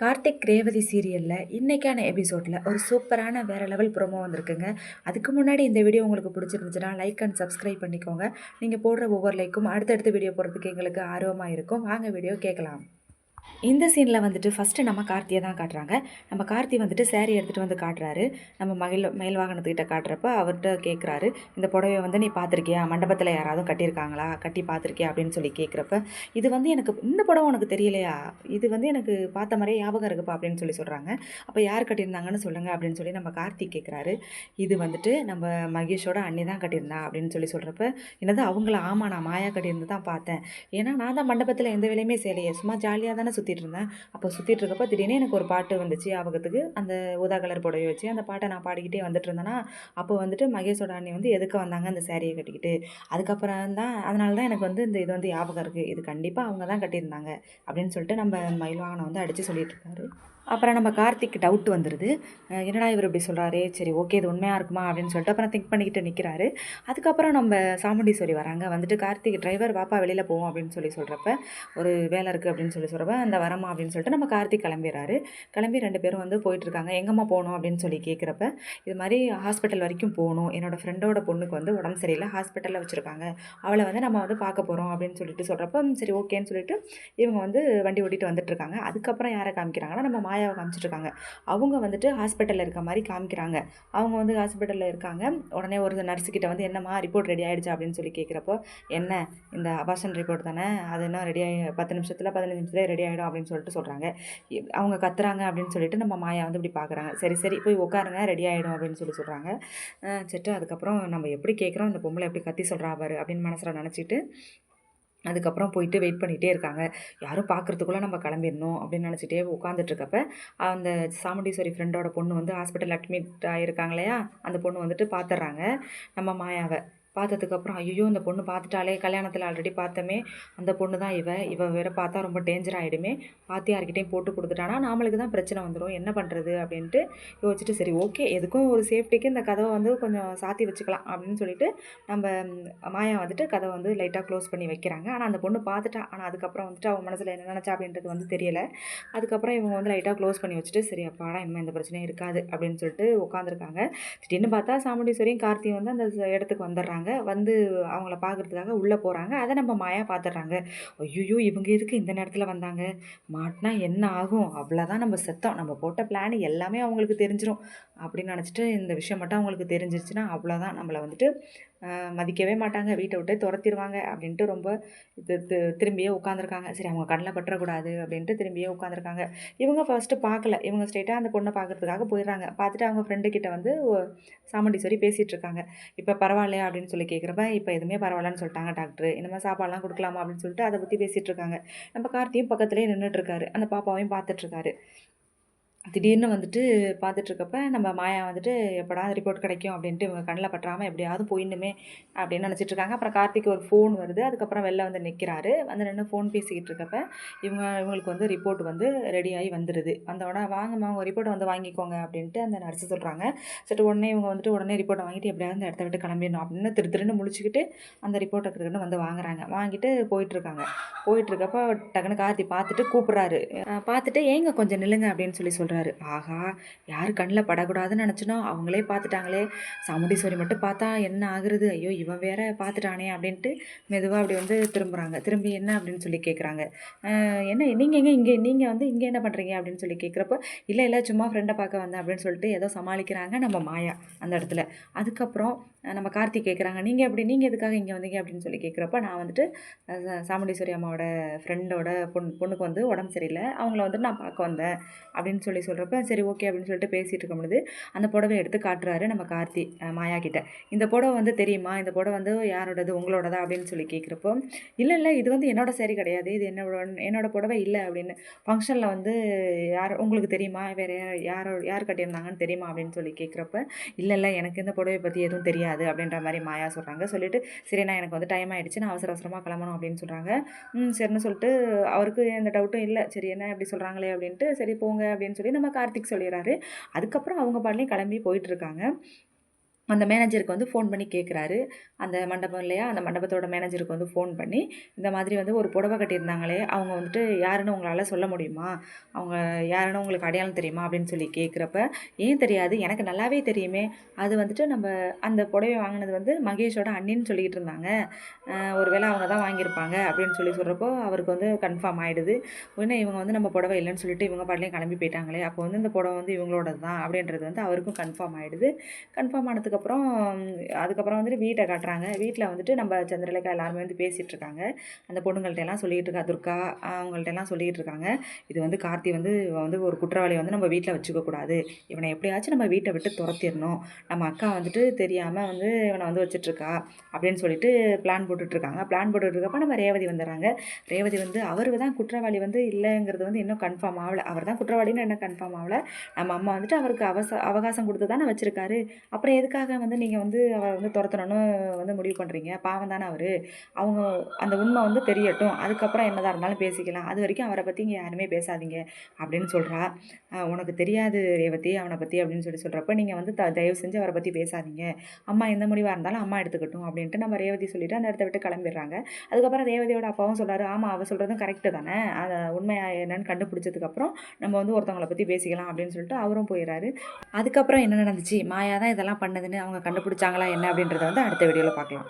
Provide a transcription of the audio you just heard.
கார்த்திக் ரேவதி சீரியலில் இன்றைக்கான எபிசோடில் ஒரு சூப்பரான வேறு லெவல் ப்ரோமோ வந்திருக்குங்க. அதுக்கு முன்னாடி இந்த வீடியோ உங்களுக்கு பிடிச்சிருந்துச்சுன்னா லைக் அண்ட் சப்ஸ்கிரைப் பண்ணிக்கோங்க. நீங்கள் போடுற ஒவ்வொரு லைக்கும் அடுத்தடுத்த வீடியோ போடுறதுக்கு எங்களுக்கு ஆர்வமாக இருக்கும். வாங்க வீடியோ கேட்கலாம் இந்த சீனில் வந்துட்டு ஃபஸ்ட்டு நம்ம கார்த்தியை தான் காட்டுறாங்க. நம்ம கார்த்தி வந்துட்டு சேரீ எடுத்துகிட்டு வந்து காட்டுறாரு. நம்ம மயில் மயில் வாகனத்துக்கிட்ட காட்டுறப்ப அவர்கிட்ட கேட்குறாரு இந்த புடவைய வந்து நீ பார்த்துருக்கியா? மண்டபத்தில் யாராவது கட்டியிருக்காங்களா? கட்டி பார்த்துருக்கியா? அப்படின்னு சொல்லி கேட்குறப்ப இது வந்து எனக்கு இந்த புடவை உனக்கு தெரியலையா? இது வந்து எனக்கு பார்த்த மாதிரியே ஞாபகம் இருக்குப்பா அப்படின்னு சொல்லி சொல்கிறாங்க அப்போ யார் கட்டியிருந்தாங்கன்னு சொல்லுங்கள் அப்படின்னு சொல்லி நம்ம கார்த்தி கேட்குறாரு இது வந்துட்டு நம்ம மகேஷோட அண்ணி தான் கட்டியிருந்தா அப்படின்னு சொல்லி சொல்கிறப்ப என்னது அவங்கள? ஆமாம் நான் மாயா கட்டியிருந்து தான் பார்த்தேன். ஏன்னா நான் தான் மண்டபத்தில் எந்த வேலையுமே செய்யலையே. சும்மா ஜாலியாக தானே சுற்றிட்டு இருந்தேன். அப்போ சுற்றிட்டு இருக்கப்ப திடீர்னு எனக்கு ஒரு பாட்டு வந்துச்சு ஞாபகத்துக்கு. அந்த ஊதா கலர் புடவை வச்சு அந்த பாட்டை நான் பாடிக்கிட்டே வந்துட்டு இருந்தேன்னா அப்போ வந்துட்டு மகேஷோட அண்ணி வந்து எதுக்கு வந்தாங்க அந்த சேரீயை கட்டிக்கிட்டு. அதுக்கப்புறம் தான் அதனால தான் எனக்கு வந்து இந்த இது வந்து ஞாபகம் இருக்குது இது கண்டிப்பாக அவங்க தான் கட்டியிருந்தாங்க அப்படின்னு சொல்லிட்டு நம்ம மயில்வாகனம் வந்து அடித்து சொல்லிட்டு இருக்காரு. அப்புறம் நம்ம கார்த்திக் டவுட் வந்துடுது என்னடா இவர் இப்படி சொல்கிறாரே சரி ஓகே இது உண்மையாக இருக்குமா? அப்படின்னு சொல்லிட்டு அப்புறம் திங்க் பண்ணிக்கிட்டு நிற்கிறாரு அதுக்கப்புறம் நம்ம சாமுண்டீஸ்வரி வராங்க. வந்துட்டு கார்த்திக் டிரைவர் வாப்பா வெளியில் போவோம் அப்படின்னு சொல்லி சொல்கிறப்ப ஒரு வேலை இருக்குது அப்படின்னு சொல்லி சொல்கிறப்ப அந்த வரமா அப்படின்னு சொல்லிட்டு நம்ம கார்த்திக் கிளம்பிடுறாரு. கிளம்பி ரெண்டு பேரும் வந்து போயிட்டுருக்காங்க எங்கம்மா போகணும்? அப்படின்னு சொல்லி கேட்குறப்ப இது மாதிரி ஹாஸ்பிட்டல் வரைக்கும் போகணும். என்னோடய ஃப்ரெண்டோட பொண்ணுக்கு வந்து உடம்பு சரியில்லை. ஹாஸ்பிட்டலில் வச்சுருக்காங்க. அவளை வந்து நம்ம வந்து பார்க்க போகிறோம் அப்படின்னு சொல்லிட்டு சொல்கிறப்ப சரி ஓகேன்னு சொல்லிட்டு இவங்க வந்து வண்டி ஓட்டிட்டு வந்துட்டுருக்காங்க அதுக்கப்புறம் யாரை காமிக்கிறாங்கன்னா நம்ம மாயாவை காமிச்சிட்ருக்காங்க. அவங்க வந்துட்டு ஹாஸ்பிட்டலில் இருக்க மாதிரி காமிக்கிறாங்க. அவங்க வந்து ஹாஸ்பிட்டலில் இருக்காங்க. உடனே ஒரு நர்ஸுக்கிட்ட வந்து என்னம்மா ரிப்போர்ட் ரெடி ஆகிடுச்சு அப்படின்னு சொல்லி கேட்குறப்போ என்ன? இந்த அபாஷன் ரிப்போர்ட் தானே? அது என்ன ரெடி ஆகி பத்து நிமிஷத்தில் பதினஞ்சு நிமிஷத்துல ரெடி ஆகிடும் அப்படின்னு சொல்லிட்டு சொல்கிறாங்க அவங்க கத்துறாங்க அப்படின்னு சொல்லிட்டு நம்ம மாயா வந்து இப்படி பார்க்குறாங்க சரி சரி போய் உட்காருங்க ரெடி ஆகிடும் அப்படின்னு சொல்லி சொல்கிறாங்க சரி அதுக்கப்புறம் நம்ம எப்படி கேட்குறோம் இந்த பொம்பளை எப்படி கத்தி சொல்கிறா பாரு அப்படின்னு மனசில் நினச்சிட்டு அதுக்கப்புறம் போயிட்டு வெயிட் பண்ணிகிட்டே இருக்காங்க. யாரும் பார்க்குறதுக்குள்ளே நம்ம கிளம்பிடணும் அப்படின்னு நினச்சிட்டே உட்காந்துட்ருக்கப்ப அந்த சாமுண்டீஸ்வரி ஃப்ரெண்டோட பொண்ணு வந்து ஹாஸ்பிட்டல் அட்மிட் ஆகியிருக்காங்க இல்லையா? அந்த பொண்ணு வந்துட்டு பார்த்துட்றாங்க நம்ம மாயாவை. பார்த்ததுக்கப்புறம் ஐயோ இந்த பொண்ணு பார்த்துட்டாலே கல்யாணத்தில் ஆல்ரெடி பார்த்தோமே அந்த பொண்ணு தான் இவ. இவ வேற பார்த்தா ரொம்ப டேஞ்சர் ஆகிடுமே பார்த்து யார்கிட்டையும் போட்டு கொடுத்துட்டானா நாமளுக்கு தான் பிரச்சனை வந்துடும் என்ன பண்ணுறது அப்படின்ட்டு யோசிச்சுட்டு சரி ஓகே எதுக்கும் ஒரு சேஃப்டிக்கு இந்த கதவை வந்து கொஞ்சம் சாத்தி வச்சுக்கலாம் அப்படின்னு சொல்லிட்டு நம்ம மாயா வந்துட்டு கதவை வந்து லைட்டாக க்ளோஸ் பண்ணி வைக்கிறாங்க. ஆனால் அந்த பொண்ணு பார்த்துட்டா ஆனால் அதுக்கப்புறம் வந்துட்டு அவன் மனசில் என்ன நினச்சா அப்படின்றது வந்து தெரியலை. அதுக்கப்புறம் இவங்க வந்து லைட்டாக க்ளோஸ் பண்ணி வச்சுட்டு சரி அப்பாடா இனிமேல் எந்த பிரச்சனையும் இருக்காது அப்படின்னு சொல்லிட்டு உட்காந்துருக்காங்க திடீர்னு பார்த்தா சாமுண்டீஸ்வரியும் கார்த்தியும் வந்து அந்த இடத்துக்கு வந்துடுறாங்க. வந்து அவங்கள பார்க்கறதுக்காக உள்ளே போகிறாங்க. அதை நம்ம மாயா பார்த்துடுறாங்க. ஐயோ இவங்க எதுக்கு இந்த நேரத்தில் வந்தாங்க? மாட்டினா என்ன ஆகும்? அவ்வளோதான் நம்ம செத்தோம். நம்ம போட்ட பிளான் எல்லாமே அவங்களுக்கு தெரிஞ்சிடும் அப்படின்னு நினச்சிட்டு இந்த விஷயம் மட்டும் அவங்களுக்கு தெரிஞ்சிருச்சுன்னா அவ்வளோதான் நம்மளை வந்துட்டு மதிக்கவே மாட்டாங்க. வீட்டை விட்டே துரத்திடுவாங்க அப்படின்ட்டு ரொம்ப இது திரும்பியே உட்காந்துருக்காங்க சரி அவங்க கண்ணில் பற்றக்கூடாது அப்படின்ட்டு திரும்பியே உட்காந்துருக்காங்க இவங்க ஃபஸ்ட்டு பார்க்கல. இவங்க ஸ்ட்ரெயிட்டாக அந்த பொண்ணை பார்க்கறதுக்காக போயிடுறாங்க. பார்த்துட்டு அவங்க ஃப்ரெண்டு கிட்ட வந்து ஒ- சாமுண்டீஸ்வரி பேசிகிட்டு இருக்காங்க. இப்போ பரவாயில்லையா அப்படின்னு சொல்லி கேட்குறப்ப இப்போ எதுவுமே பரவாயில்லன்னு சொல்லிட்டாங்க டாக்டர் இனிமேல் சாப்பாடெலாம் கொடுக்கலாமா அப்படின்னு சொல்லிட்டு அதை பற்றி பேசிகிட்டு இருக்காங்க. நம்ம கார்த்தியும் பக்கத்துலேயே நின்றுட்டுருக்காரு அந்த பாப்பாவையும் பார்த்துட்ருக்காரு திடீர்னு வந்துட்டு பார்த்துட்ருக்கப்ப நம்ம மாயா வந்துட்டு எப்படா ரிப்போர்ட் கிடைக்கும்? அப்படின்ட்டு இவங்க கண்ணில் பற்றாமல் எப்படியாவது போயிடணுமே அப்படின்னு நினச்சிட்டு இருக்காங்க அப்புறம் கார்த்திக் ஒரு ஃபோன் வருது. அதுக்கப்புறம் வெளில வந்து நிற்கிறாரு வந்து நின்று ஃபோன் பேசிக்கிட்டு இருக்கப்ப இவங்க இவங்களுக்கு வந்து ரிப்போர்ட் வந்து ரெடியாகி வந்துடுது வந்த உடனே வாங்கம்மா உங்கள் ரிப்போர்ட்டை வந்து வாங்கிக்கோங்க. அப்படின்ட்டு அந்த நர்ஸு சொல்கிறாங்க சரி உடனே இவங்க வந்துட்டு உடனே ரிப்போர்ட்டை வாங்கிட்டு எப்படியாவது அந்த இடத்த விட்டு கிளம்பிடணும் அப்படின்னு திரு திருன்னு முழிச்சிக்கிட்டு அந்த ரிப்போர்ட்டை கிட்ட வந்து வாங்குறாங்க. வாங்கிட்டு போயிட்டுருக்காங்க போயிட்டுருக்கப்ப டக்குன்னு கார்த்தி பார்த்துட்டு கூப்பிட்றாரு. பார்த்துட்டு ஏங்க கொஞ்சம் நில்லுங்க அப்படின்னு சொல்லி சொல்கிறாரு ஆஹா யார் கண்ணில் படக்கூடாதுன்னு நினச்சினோ அவங்களே பார்த்துட்டாங்களே சாமுண்டீஸ்வரி மட்டும் பார்த்தா என்ன ஆகுறது? ஐயோ இவன் வேற பார்த்துட்டானே அப்படின்ட்டு மெதுவாக அப்படி வந்து திரும்புகிறாங்க திரும்பி என்ன அப்படின்னு சொல்லி கேட்குறாங்க என்ன நீங்கள் எங்கே இங்கே நீங்கள் வந்து இங்கே என்ன பண்ணுறீங்க அப்படின்னு சொல்லி கேட்குறப்போ இல்லை இல்லை சும்மா ஃப்ரெண்டை பார்க்க வந்தேன் அப்படின்னு சொல்லிட்டு ஏதோ சமாளிக்கிறாங்க நம்ம மாயா அந்த இடத்துல. அதுக்கப்புறம் நம்ம கார்த்திக் கேட்குறாங்க நீங்கள் எப்படி நீங்கள் எதுக்காக இங்கே வந்தீங்க? அப்படின்னு சொல்லி கேட்குறப்ப நான் வந்துட்டு சாமுண்டீஸ்வரி அம்மாவோட ஃப்ரெண்டோட பொண்ணு பொண்ணுக்கு வந்து உடம்பு சரியில்லை. அவங்கள வந்துட்டு நான் பார்க்க வந்தேன் அப்படின்னு சொல்லி சொல்கிறப்ப சரி ஓகே அப்படின்னு சொல்லிட்டு பேசிகிட்டு இருக்கும் பொழுது அந்த புடவை எடுத்து காட்டுறாரு நம்ம கார்த்தி மாயா கிட்ட. இந்த புடவை வந்து தெரியுமா? இந்த புடவை வந்து யாரோடது? உங்களோடதா? அப்படின்னு சொல்லி கேட்குறப்போ இல்லை இல்லை இது வந்து என்னோட சரி கிடையாது. இது என்னோட என்னோட புடவை இல்லை அப்படின்னு. ஃபங்க்ஷனில் வந்து யார் உங்களுக்கு தெரியுமா? வேறு யார் யாரோ யார் கட்டியிருந்தாங்கன்னு தெரியுமா? அப்படின்னு சொல்லி கேட்குறப்ப இல்லை இல்லை எனக்கு இந்த புடவை பற்றி எதுவும் தெரியாது அப்படின்ற மாதிரி மாயா சொல்கிறாங்க சொல்லிட்டு சரி நான் எனக்கு வந்து டைம் ஆகிடுச்சு நான் அவசர அவசரமாக கிளம்பணும் அப்படின்னு சொல்கிறாங்க ம் சரின்னு சொல்லிட்டு அவருக்கு எந்த டவுட்டும் இல்லை. சரி என்ன இப்படி சொல்கிறாங்களே அப்படின்ட்டு சரி போங்க அப்படின்னு சொல்லி நம்ம கார்த்திக் சொல்லிடுறாரு. அதுக்கப்புறம் அவங்க பாடலையும் கிளம்பி போயிட்டுருக்காங்க அந்த மேனேஜருக்கு வந்து ஃபோன் பண்ணி கேட்குறாரு அந்த மண்டபம் இல்லையா? அந்த மண்டபத்தோட மேனேஜருக்கு வந்து ஃபோன் பண்ணி இந்த மாதிரி வந்து ஒரு புடவை கட்டியிருந்தாங்களே அவங்க வந்துட்டு யாருன்னு உங்களால் சொல்ல முடியுமா? அவங்க யாருன்னு உங்களுக்கு அடையாளம் தெரியுமா? அப்படின்னு சொல்லி கேட்குறப்ப ஏன் தெரியாது? எனக்கு நல்லாவே தெரியுமே. அது வந்துட்டு நம்ம அந்த புடவை வாங்கினது வந்து மகேஷோட அண்ணின்னு சொல்லிக்கிட்டு இருந்தாங்க. ஒரு ஒருவேளை அவங்க தான் வாங்கியிருப்பாங்க அப்படின்னு சொல்லி சொல்கிறப்போ அவருக்கு வந்து கன்ஃபார்ம் ஆகிடுது உடனே இவங்க வந்து நம்ம புடவை இல்லைன்னு சொல்லிட்டு இவங்க பாட்டிலையும் கிளம்பி போயிட்டாங்களே அப்போ வந்து இந்த புடவை வந்து இவங்களோட தான் அப்படின்றது வந்து அவருக்கும் கன்ஃபார்ம் ஆகிடுது கன்ஃபார்ம் ஆனதுக்கப்புறம் அதுக்கப்புறம் வந்துட்டு வீட்டை காட்டுறாங்க. வீட்டில் வந்துட்டு நம்ம சந்திரலேகா எல்லாருமே வந்து பேசிகிட்டு இருக்காங்க அந்த பொண்ணுங்கள்ட்ட எல்லாம் சொல்லிகிட்டு இருக்கா துர்கா அவங்கள்ட்ட எல்லாம் சொல்லிகிட்டு இருக்காங்க இது வந்து கார்த்தி வந்து வந்து ஒரு குற்றவாளியை வந்து நம்ம வீட்டில் வச்சுக்கக்கூடாது இவனை எப்படியாச்சும் நம்ம வீட்டை விட்டு துரத்திடணும். நம்ம அக்கா வந்துட்டு தெரியாமல் வந்து இவனை வந்து வச்சிட்ருக்கா அப்படின்னு சொல்லிட்டு பிளான் போட்டுட்ருக்காங்க. பிளான் போட்டுட்ருக்கப்ப நம்ம ரேவதி வந்துடுறாங்க. ரேவதி வந்து அவர் தான் குற்றவாளி வந்து இல்லைங்கிறது வந்து இன்னும் கன்ஃபார்ம் ஆகலை. அவர் தான் குற்றவாளின்னு என்ன கன்ஃபார்ம் ஆகலை. நம்ம அம்மா வந்துட்டு அவருக்கு அவச அவகாசம் கொடுத்து தானே வச்சுருக்காரு. அப்புறம் எதுக்காக வந்து நீங்கள் வந்து அவரை வந்து துரத்தணும்னு வந்து முடிவு பண்ணுறீங்க பாவம் தானே அவர். அவங்க அந்த உண்மை வந்து தெரியட்டும். அதுக்கப்புறம் என்னதாக இருந்தாலும் பேசிக்கலாம். அது வரைக்கும் அவரை பற்றி இங்கே யாருமே பேசாதீங்க அப்படின்னு சொல்கிறா உனக்கு தெரியாது ரேவதி அவனை பற்றி அப்படின்னு சொல்லி சொல்கிறப்ப நீங்கள் வந்து த தயவு செஞ்சு அவரை பற்றி பேசாதீங்க. அம்மா எந்த முடிவாக இருந்தாலும் அம்மா எடுத்துக்கட்டும் அப்படின்ட்டு நம்ம ரேவதி சொல்லிட்டு அந்த இடத்த விட்டு கிளம்பிடுறாங்க. அதுக்கப்புறம் ரேவதியோட அப்பாவும் சொல்கிறாரு ஆமாம் அவர் சொல்கிறதும் கரெக்டு தானே. அதை உண்மையாக என்னன்னு கண்டுபிடிச்சதுக்கப்புறம் நம்ம வந்து ஒருத்தவங்கள பற்றி பேசிக்கலாம். அப்படின்னு சொல்லிட்டு அவரும் போயிடுறாரு. அதுக்கப்புறம் என்ன நடந்துச்சு? மாயா தான் இதெல்லாம் பண்ணதுன்னு அவங்க கண்டுபிடிச்சாங்களா என்ன அப்படின்றத வந்து அடுத்த வீடியோவில் பார்க்கலாம்.